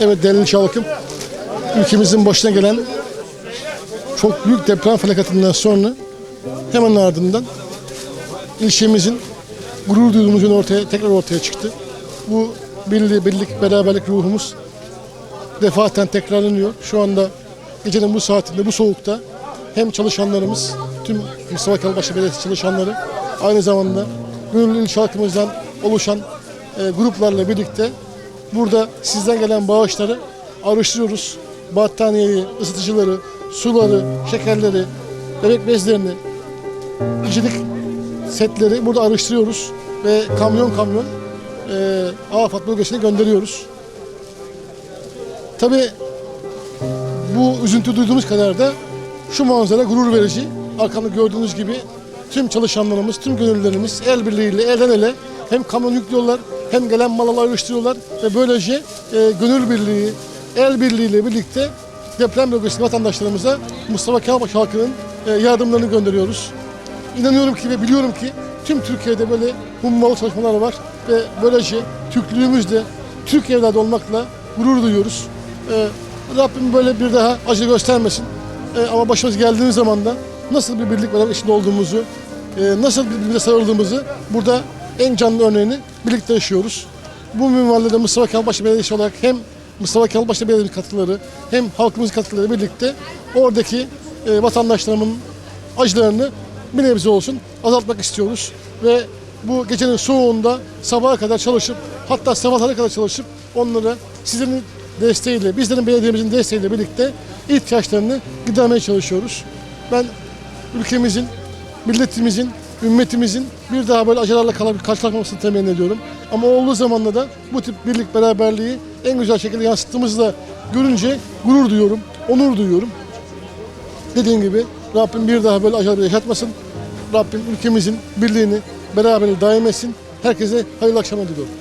Evet değerli Çalık'ım, ülkemizin başına gelen çok büyük deprem felaketinden sonra hemen ardından ilçemizin gurur duyduğumuz ortaya, tekrar ortaya çıktı. Bu birlik, birlik, beraberlik ruhumuz defaten tekrarlanıyor. Şu anda gecenin bu saatinde, bu soğukta hem çalışanlarımız, tüm Mustafa Kemalpaşa Belediyesi çalışanları, aynı zamanda gönüllü il şarkımızdan oluşan e, gruplarla birlikte burada sizden gelen bağışları araştırıyoruz. Battaniyeyi, ısıtıcıları, suları, şekerleri, bebek bezlerini, kişilik setleri burada araştırıyoruz ve kamyon kamyon e, afet bölgesine gönderiyoruz. Tabii bu üzüntü duyduğumuz kadar da şu manzara gurur verici. Arkamda gördüğünüz gibi tüm çalışanlarımız, tüm gönüllülerimiz el birliğiyle elden ele hem kamyon yüklüyorlar hem gelen malları ayrıştırıyorlar ve böylece e, gönül birliği, el birliğiyle birlikte deprem bölgesindeki vatandaşlarımıza Mustafa Kemalpaşa halkının e, yardımlarını gönderiyoruz. İnanıyorum ki ve biliyorum ki tüm Türkiye'de böyle hummalı çalışmalar var ve böylece Türklüğümüzle Türk evladı olmakla gurur duyuyoruz. Ee, Rabbim böyle bir daha acı göstermesin. Ee, ama başımız geldiğimiz zaman da nasıl bir birlik beraber içinde olduğumuzu, e, nasıl birbirimize sarıldığımızı burada en canlı örneğini birlikte yaşıyoruz. Bu minvalde Mustafa Kemalpaşa Belediyesi olarak hem Mustafa Kemalpaşa Belediyesi katkıları hem halkımızın katkıları birlikte oradaki e, vatandaşlarımın acılarını bir nebze olsun azaltmak istiyoruz. Ve bu gecenin soğuğunda sabaha kadar çalışıp hatta sabahlara kadar çalışıp onlara sizlerin desteğiyle, bizlerin belediyemizin desteğiyle birlikte ihtiyaçlarını gidermeye çalışıyoruz. Ben ülkemizin, milletimizin, ümmetimizin bir daha böyle acılarla karşılaşmamasını temenni ediyorum. Ama olduğu zamanda da bu tip birlik beraberliği en güzel şekilde yansıttığımızda görünce gurur duyuyorum, onur duyuyorum. Dediğim gibi Rabbim bir daha böyle acıları yaşatmasın. Rabbim ülkemizin birliğini, beraberliğini daim etsin. Herkese hayırlı akşamlar diliyorum.